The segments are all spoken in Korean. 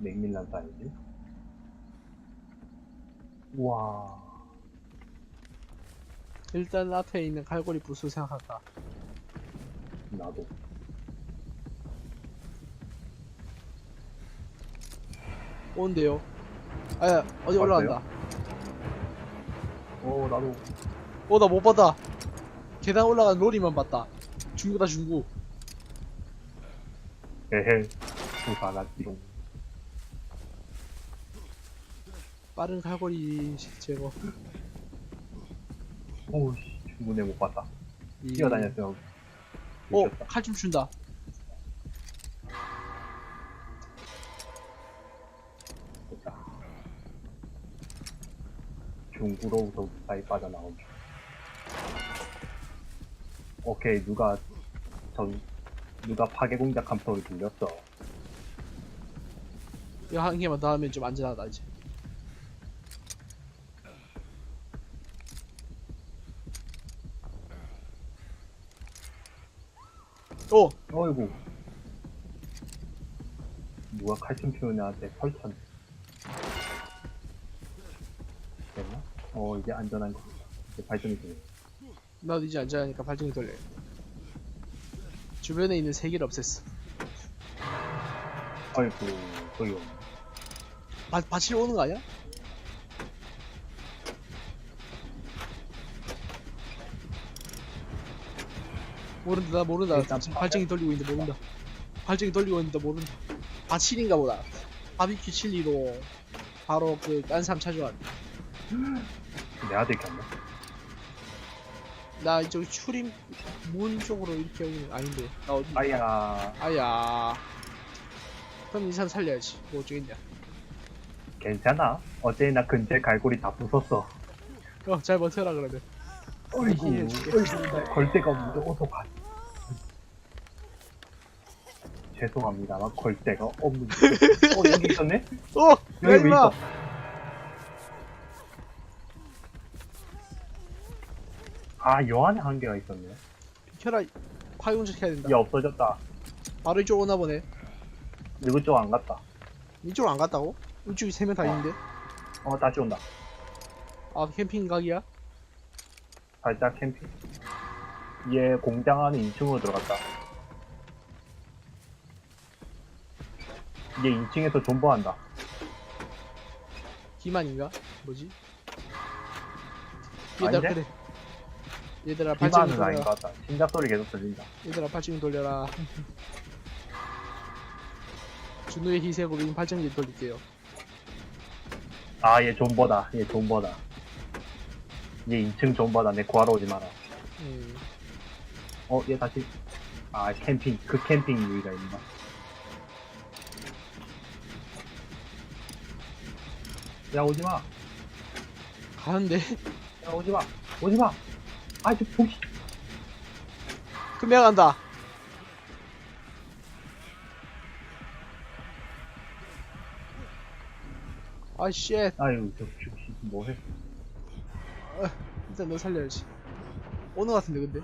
맥밀란 사이즈. 우와. 일단 앞에 있는 갈고리 부수 생각할까? 나도. 온대요. 아야 어디 왔어요? 올라간다. 오, 나도. 어 나 못 봤다. 계단 올라간 로리만 봤다. 중구다 중구. 에헤. 수사났지롱. 빠른 갈고리 제거. 오우씨, 충분히 못 봤다. 이- 뛰어다녔어요. 어 미쳤다. 칼좀 준다. 됐다. 중구로부터 무사히 빠져나오기. 오케이, 누가, 전, 누가 파괴 공작한 소리 들렸어. 이거 한 개만 더 하면 좀 안전하다 이제. 오 어이구. 누가 칼춤 피우냐한테 펄천. 됐나? 어, 이제 안전한 거. 이제 발전이 되네. 나도 이제 안전하니까 발전기 돌려. 주변에 있는 세 개를 없앴어. 아이고, 없네. 바, 바치러 오는 거 아니야? 모른다 나 모른다 일단 지금 봐. 발전기 돌리고 있는데 모른다 발전기 돌리고 있는데 모른다 바칠인가 보다 바비큐 칠리로 바로 그 깐삼 차주한 내 아들 켰나? 나 이쪽 출입 문 쪽으로 이렇게 오는 아닌데 나 어디 아야, 아야 그럼 이 사람 살려야지 뭐 어쩌겠냐 괜찮아. 어제 나 근처에 갈고리 다 부쉈어. 어잘 버텨라 그러면 어이구, 해줄게. 어이구, 걸 데가 없는데 어서 가. 죄송합니다만 걸 데가 없는데. 어, 여기 있었네? 어! 야 여기 왜 임마! 있어? 아, 요 안에 한 개가 있었네. 비켜라 파이공작 해야 된다 얘 없어졌다. 바로 이쪽 오나 보네 누구 쪽 안 갔다. 이쪽으로 안 갔다고? 이쪽이 세 명다 어. 있는데 어, 다시 온다. 아 캠핑 각이야? 살짝 캠핑. 얘 공장 안에 2층으로 들어갔다. 얘 2층에서 존버한다. 기만인가? 뭐지? 얘들아 아닌데? 그래 얘들아 발전기 기반은 아닌 돌려라 것 같다. 심작 소리 계속 들린다. 얘들아 발전기 돌려라 준우의 희생으로 이 발전기 돌릴게요 아, 얘 존버다. 얘 존버다. 얘 2층 존버다. 내 구하러 오지 마라. 음. 어, 얘 다시. 아, 캠핑. 그 캠핑 유의가 있나? 야, 오지 마. 가는데 야, 오지 마. 오지 마. 아, 저 보기. 금방 간다 아이씨 아유, 저, 저, 씨, 뭐해? 일단 너 살려야지 것 같은데 근데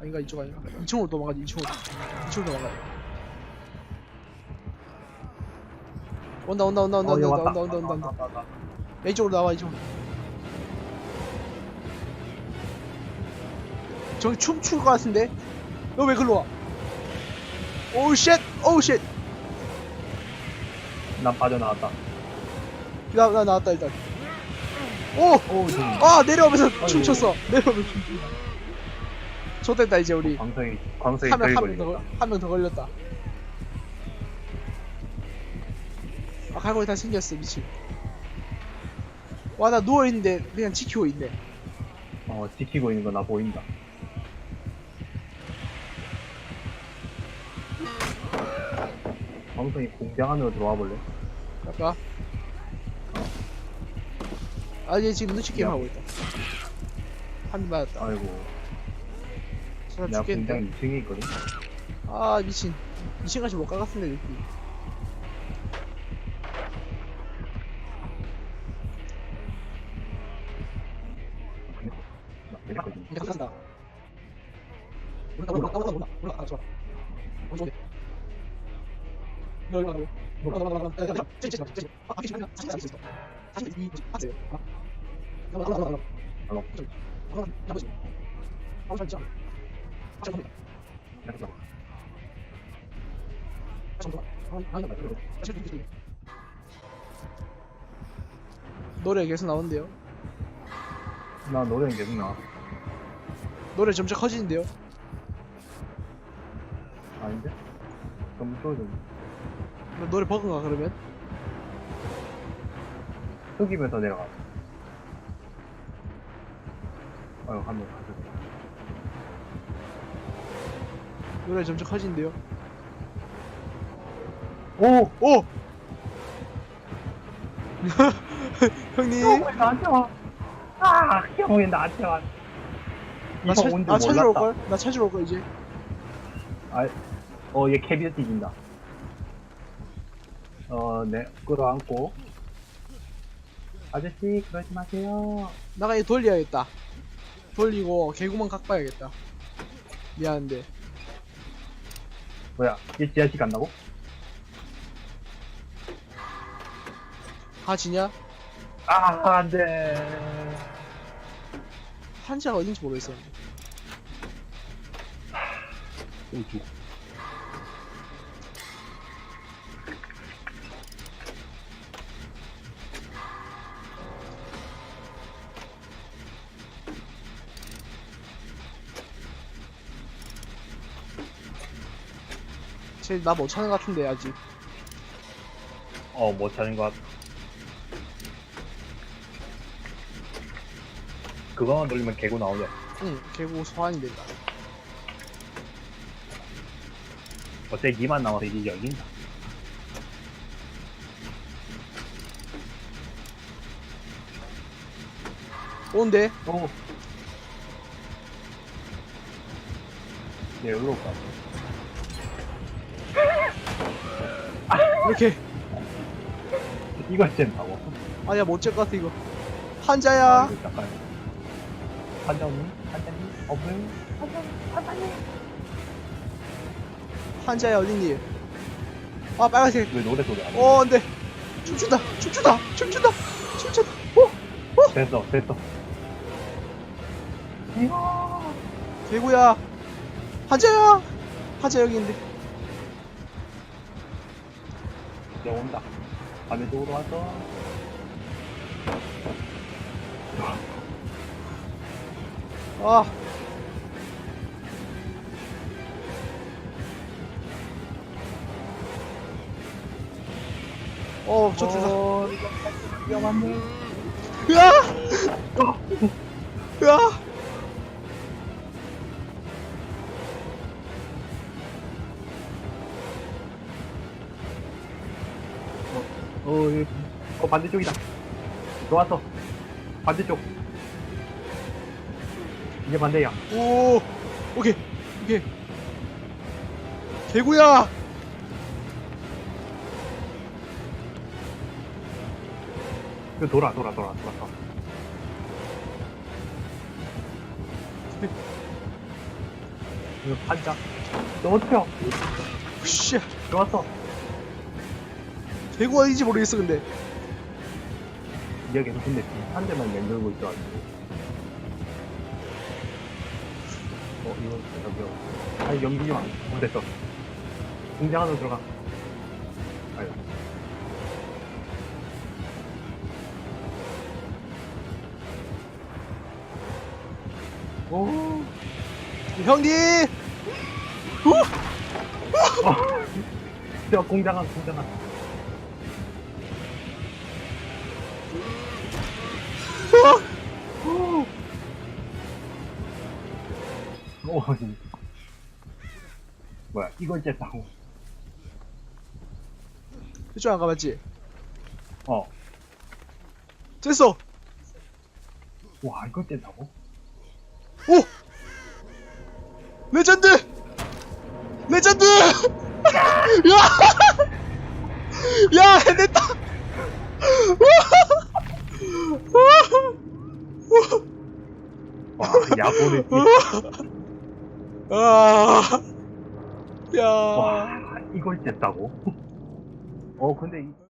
아닌가 이쪽 아닌가 2층으로 도망가지 2층으로 2층으로 도망가 온다 온다 온다 온다 어, 얘 온다. 온다 온다 온다 온다. 왔다, 왔다. 야, 이쪽으로 나와 이쪽으로. 저기 춤출 것 같은데? 너 왜 글로 와? 오우 쉣 오우 쉣나 난 빠져나왔다. 나 나왔다 일단. 오아. 내려오면서 춤췄어. 내려오면서 춤췄어. 좋됐다 이제 우리. 광석이, 광석이 한명덜한명더 걸리겠다. 한명더 걸렸다 아 갈고리 다 생겼어 미친 와 나 누워있는데 그냥 지키고 있네 어, 지키고 있는 거 나 보인다. 광석이 공장 안으로 들어와 볼래? 갈까? 아, 얘 지금 눈치 게임 야. 하고 있다. 한 대 맞았다. 아이고, 사람 내가 공장 죽겠는데? 2층에 있거든? 아, 미친. 2층까지 못 가갔는데, 이렇 노래 계속 나오는데요. 나 노래는 계속 나와. 노래 점점 커지는데요. 아닌데? 너무 쫄좀 노래 버그인가 그러면? 흑이면서 내려가. 아유, 한번 가자. 노래 점점 커지는데요. 오! 오! 형님. 형, 왜 나한테 와? 아, 형이 나한테 와. 나, 이거 찾, 온줄 나 찾으러 몰랐다. 올걸? 나 찾으러 올걸 이제 어, 얘 캐비어 뒤진다. 어, 네, 끌어안고. 아저씨, 그러지 마세요. 나가 얘 돌려야겠다 돌리고 개구멍 각 봐야겠다 미안한데 뭐야, 얘 지하실 간다고? 가지냐? 아, 안 돼. 한자가 어딘지 모르겠어 우 쟤 나 못 찾는 것 같은데 아직 어, 못 찾은 것 같아. 그거만 돌리면 개구 나오냐? 응 개구 소환이 된다 어째 니만 나와서 이제 열린다. 온대 오. 얘 여기로 올까? 이렇게 이걸 쨘다고? 아니야 못쨘것 같아 이거 아, 한자야 이거 잠깐. 한자님? 한자님? 없어요? 한자님? 한자님? 한자야 어딨니 아 빨간색 왜 노래 소리 안 나? 어 안돼 춤춘다 춤춘다 춤춘다 춤춘다 어 됐어, 됐어. 이거. 개구야 한자야 한자 여기 있는데 이제 온다. 밤에 쪽으로 왔어. 아 어, 저 주사. 어, 위험한데? 으아! 으아! 어, 여기, 어, 반대쪽이다. 좋았어. 반대쪽. 이제 반대야. 오! 오케이, 오케이. 개구야! 그 돌아, 돌아, 돌아, 돌아, 돌아. 이거 어떻게 해? 씨, 좋았어. 개구 어딘지 모르겠어, 근데. 여기서 근데 한 대만 맹돌고 있어가지고. 어, 이거, 저기요. 아니, 연기지 마. 어, 됐어. 공장 안으로 들어가. 아유. 오. 형님! 어. 저 공장 안, 공장 안. 오. 뭐야, 이걸 쨌다고. 이쪽 안 가봤지? 어. 됐어! 와, 이걸 쨌다고? 오! 레전드! 레전드! 야! 야, 해냈다! 와, 야구를 뛰 아, 야, 와, 이걸 쨌다고? 어 근데 이